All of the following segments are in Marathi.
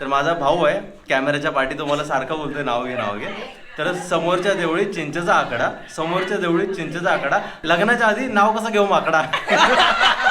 तर माझा भाऊ आहे कॅमेऱ्याच्या पाठी तुम्हाला सारखं बोलतोय नाव घे नाव घे. तर समोरच्या देवळी चिंचेचा आकडा समोरच्या देवळी चिंचेचा आकडा. लग्नाच्या आधी नाव कसं घेऊ माकडा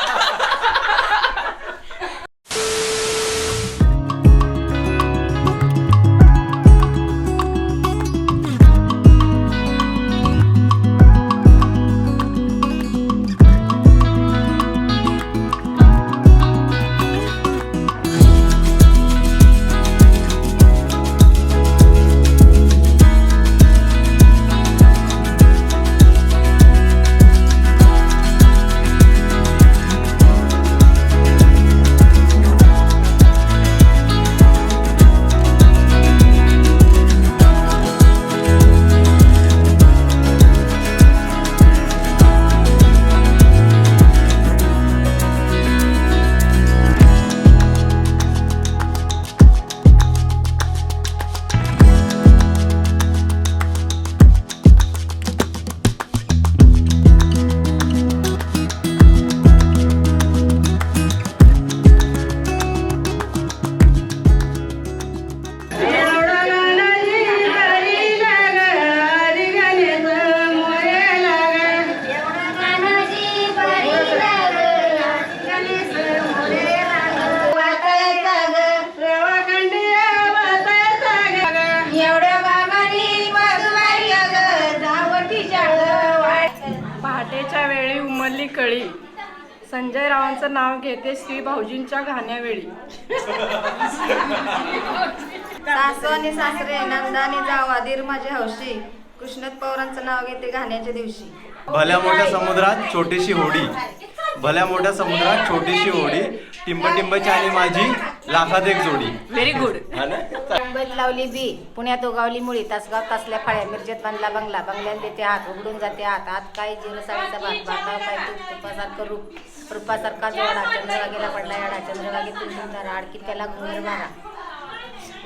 कळी संजय रावांचं नाव घेते श्री भाऊजींच्या घाण्यावेळी. सासू आणि सासरे नंदानी जावा दीर माझे हौशी. कृष्णत पवारांचं नाव घेते घाण्याच्या दिवशी. भल्या मोठ्या समुद्रात छोटीशी होडी. भल्या मोठ्या समुद्रात छोटीशी होडी. टिंब टिंबची आणि माझी लाखात एक जोडी. व्हेरी गुड हा ना? मुंबईत लावली बी. पुण्यात उगावली मुळी. तासगाव तासल्या फळ्या मिरजेत बांधला बंगला. बंगल्यात देते हात उघडून जाते हात. हात काय? जिरं साडीचा भात भाताव काय? तूप तुपासारखं रूप. रूपासारखा जोडा. चंद्रभागेला पडला याडा चंद्रभागेत तुमतुम तारा आडकी त्याला घुंगर मारा?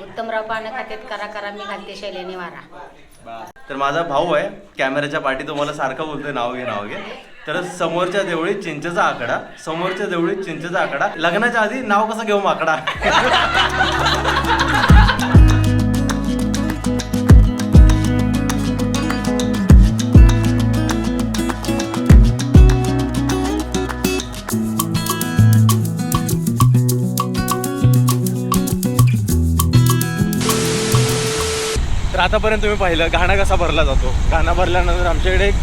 उत्तमराव पानं खात्यात करा करा. मी घालते शैलेने वारा. तर माझा भाऊ आहे कॅमेऱ्याच्या पाठी तुम्हाला सारखं बोलतोय नाव घे नाव घे. तर समोरच्या देवळी चिंचेचा आकडा समोरच्या देवळी चिंचेचा आकडा. लग्नाच्या आधी नाव कसं घेऊ माकडा तर आतापर्यंत तुम्ही पाहिलं घाणा कसा भरला जातो? घाणा भरल्यानंतर आमच्याकडे एक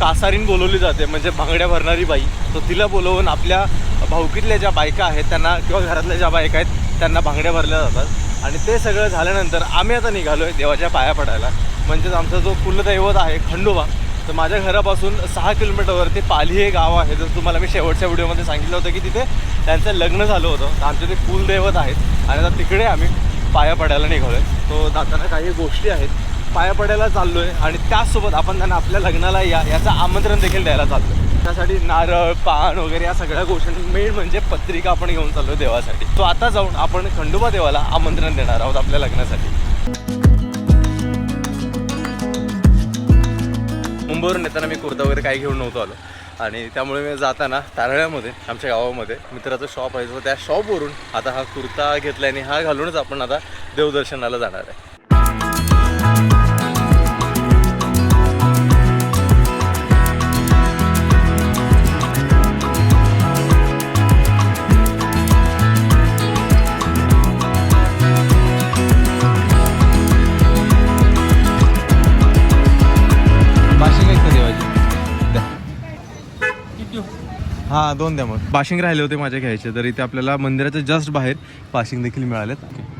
कासारीन बोलवली जाते म्हणजे भांगड्या भरणारी बाई. तो तिला बोलवून आपल्या भाऊकीतल्या ज्या बायका आहेत त्यांना किंवा घरातल्या ज्या बायका आहेत त्यांना भांगड्या भरल्या जातात. आणि ते सगळं झाल्यानंतर आम्ही आता निघालो आहे देवाच्या पाया पडायला. म्हणजेच आमचा जो कुलदैवत आहे खंडोबा तर माझ्या घरापासून सहा किलोमीटरवरती पाली हे गाव आहे. जसं तुम्हाला मी शेवटच्या व्हिडिओमध्ये सांगितलं होतं की तिथे त्यांचं लग्न झालं होतं. तर आमचे ते कुलदैवत आहेत. आणि आता तिकडे आम्ही पाया पडायला निघालो आहे तो जाताना काही गोष्टी आहेत. पाया पडायला चाललो आहे आणि त्याचसोबत आपण त्यांना आपल्या लग्नाला या याचं आमंत्रण देखील द्यायला चाललो आहे त्यासाठी नारळ पान वगैरे या सगळ्या गोष्टी मेन म्हणजे पत्रिका आपण घेऊन चाललो देवासाठी. तो आता जाऊन आपण खंडोबा देवाला आमंत्रण देणार आहोत आपल्या लग्नासाठी. मुंबईवरून येताना मी कुर्ता वगैरे काही घेऊन नव्हतो आलो. आणि त्यामुळे मी जाताना तारळ्यामध्ये आमच्या गावामध्ये मित्राचं शॉप आहे. so त्या शॉपवरून आता हा कुर्ता घेतला आणि हा घालूनच आपण आता देवदर्शनाला जाणार आहे. हां दोन द्या मग. बाशिंग राहिले होते माझे घ्यायचे तर इथे आपल्याला मंदिराच्या जस्ट बाहेर बाशिंग देखील मिळालेत.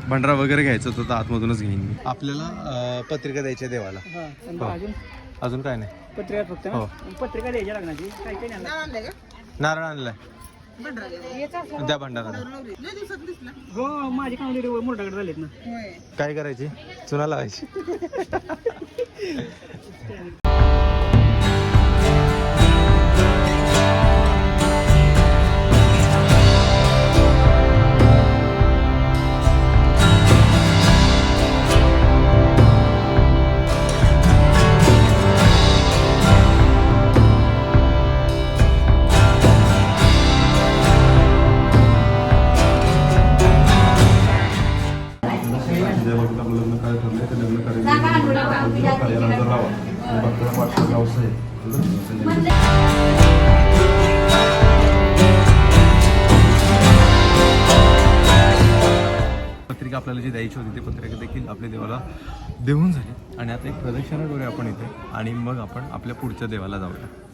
भंडारा वगैरे घ्यायचं होतं तर आतमधूनच घेईन मी. आपल्याला पत्रिका द्यायची देवाला. हो. अजून? अजून काय नाही. पत्रिका फक्त ना? हो. पत्रिका द्यायच्या लागण्याची काय काय नाही नारळ आणलाय द्या भंडारा हो माझे झालेत ना. काय करायची? चुना लावायची. आपल्याला होती ते पत्रिका देखील आपल्या देवाला देऊन झाली. आणि आता एक प्रदक्षिणा करूया आपण इथे. आणि मग आपण आपल्या पुढच्या देवाला जाऊया.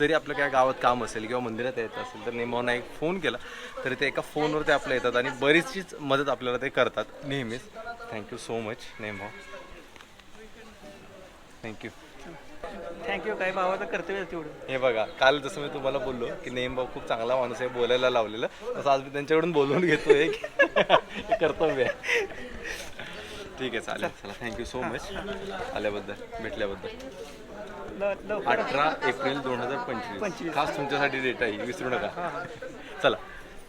जरी आपलं काय गावात काम असेल किंवा मंदिरात यायचं असेल तर नेमावना एक फोन केला. तरी ते एका फोनवर ते आपल्या येतात आणि बरीचशीच मदत आपल्याला ते करतात नेहमीच. थँक्यू सो मच नेमाव थँक्यू थँक्यू काय भावा तर कर्तव्य तेवढं. हे बघा काल जसं मी तुम्हाला बोललो की नेमभाऊ खूप चांगला माणूस आहे बोलायला लावलेलं. तसं आज मी त्यांच्याकडून बोलवून घेतो एक. कर्तव्य आहे. ठीक आहे चालेल चला. थँक्यू सो मच आल्याबद्दल भेटल्याबद्दल. अठरा एप्रिल दोन हजार पंचवीस. खास तुमच्यासाठी डेट आहे विसरू नका. चला.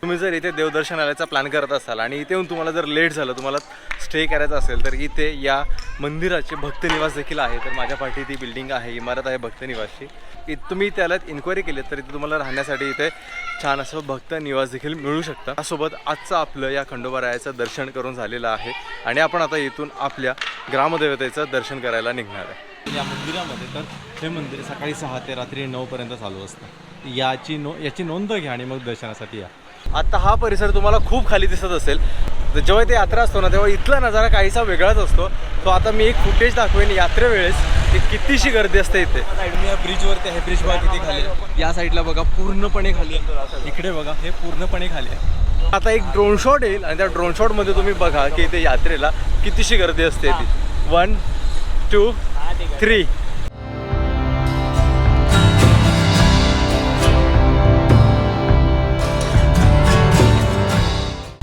तुम्ही जर इथे देवदर्शनालयाचा प्लॅन करत असाल आणि इथे येऊन तुम्हाला जर लेट झालं तुम्हाला स्टे करायचा असेल तर इथे या मंदिराचे भक्त निवास देखील आहे. तर माझ्या पाठी ती बिल्डिंग आहे इमारत आहे भक्त निवासची. इ- तुम्ही त्याला इन्क्वायरी केली तर इथे तुम्हाला राहण्यासाठी इथे छान असं भक्त निवास देखील मिळू शकतं. त्यासोबत आजचं आपलं या खंडोबारायाचं दर्शन करून झालेलं आहे. आणि आपण आता इथून आपल्या ग्रामदेवतेचं दर्शन करायला निघणार आहे. या मंदिरामध्ये तर हे मंदिर सकाळी सहा ते रात्री नऊपर्यंत चालू असतं. याची नो याची नोंद घ्या आणि मग दर्शनासाठी या. आता हा परिसर तुम्हाला खूप खाली दिसत असेल. तर जेव्हा ते यात्रा असतो ना तेव्हा इथला नजारा काहीसा वेगळाच असतो. तो आता मी एक फुटेज दाखवेन यात्रेवेळेस की कितीशी गर्दी असते इथे. मी या ब्रिजवरती आहे ब्रिज बघा किती खाली. या साईडला बघा पूर्णपणे खाली आहे. इकडे बघा हे पूर्णपणे खाली आहे. आता एक ड्रोन शॉट येईल आणि त्या ड्रोन शॉटमध्ये तुम्ही बघा की इथे यात्रेला कितीशी गर्दी असते ती वन टू थ्री.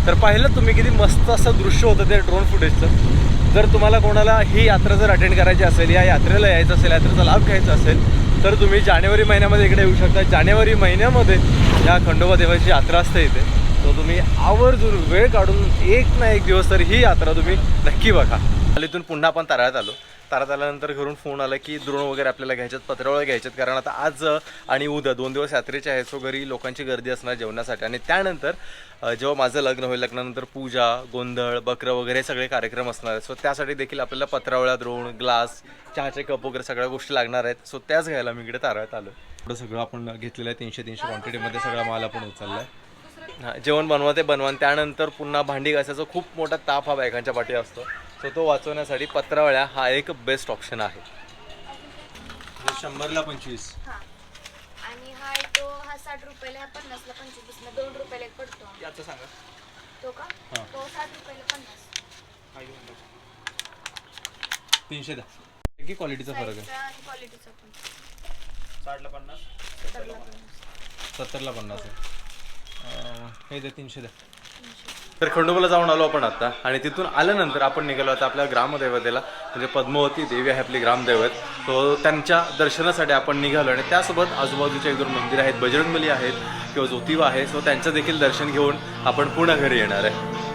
तर पाहिलं तुम्ही किती मस्त असं दृश्य होतं ते ड्रोन फुटेजचं जर तुम्हाला कोणाला ही यात्रा जर अटेंड करायची असेल या यात्रेला यायचं असेल यात्रेचा लाभ घ्यायचा असेल तर तुम्ही जानेवारी महिन्यामध्ये इकडे येऊ शकता. जानेवारी महिन्यामध्ये या खंडोबा देवाची यात्रा असते इथे. तो तुम्ही आवर्जून वेळ काढून एक ना एक दिवस तर ही यात्रा तुम्ही नक्की बघा. हल्लीतून इथून पुन्हा आपण ताराळ्यात आलो. तारात आल्यानंतर घरून फोन आला की द्रोण वगैरे आपल्याला घ्यायच्यात पत्रावळ घ्यायच्यात कारण आता आज आणि उद्या दोन दिवस यात्रेचे आहेत सो घरी लोकांची गर्दी असणार जेवणासाठी. आणि त्यानंतर जेव्हा माझं लग्न होईल लग्नानंतर पूजा गोंधळ बकरं वगैरे सगळे कार्यक्रम असणार आहेत. सो त्यासाठी देखील आपल्याला पत्रावळ्या द्रोण ग्लास चहाचे कप वगैरे सगळ्या गोष्टी लागणार आहेत. सो त्याच घ्यायला मी इकडे ताराळ्यात आलो एवढं सगळं आपण घेतलेलं आहे तीनशे तीनशे क्वांटिटीमध्ये सगळा माल आपण उचलला आहे जेवण बनवा ते बनवा. त्यानंतर पुन्हा भांडी घासायचा खूप मोठा ताप हा बायकांच्या पाठी असतो. सो तो वाचवण्यासाठी पत्रावळ्या हा एक बेस्ट ऑप्शन आहे. शंभरला पंचवीस. हा. आणि हा आहे तो हा साठ रुपयाला हा पन्नासला पंचवीसला. दोन रुपयाला एक पडतो. याचं सांगा. तो का? हा. तो साठ रुपयाला पन्नास. तीनशे द्या. की क्वालिटीचा फरक आहे? साईजचा आणि क्वालिटीचा पण. साठला पन्नास सत्तरला पन्नास. सत्तरला पन्नास. आहे अं, हे द्या तीनशे द्या. तर खंडोबाला जाऊन आलो आपण आता. आणि तिथून आल्यानंतर आपण निघालो आता आपल्या ग्रामदैवतेला. म्हणजे पद्मावती देवी आहे आपली ग्रामदैवत. तो त्यांच्या दर्शनासाठी आपण निघालो आणि त्यासोबत आजूबाजूचे एक दोन मंदिर आहेत. बजरंगबली आहेत किंवा ज्योतिबा आहे. सो त्यांचं देखील दर्शन घेऊन आपण पुन्हा घरी येणार आहे.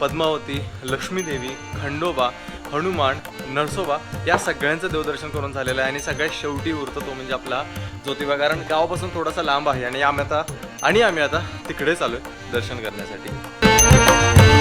पद्मावती लक्ष्मीदेवी खंडोबा हनुमान नरसोबा या सगळ्यांचं देवदर्शन करून झालेलं आहे. आणि सगळ्यात शेवटी उरतो तो म्हणजे आपला ज्योतिबा. कारण गावापासून थोडासा लांब आहे आणि आम्ही आता आणि आम्ही आता तिकडे आलो आहे दर्शन करण्यासाठी.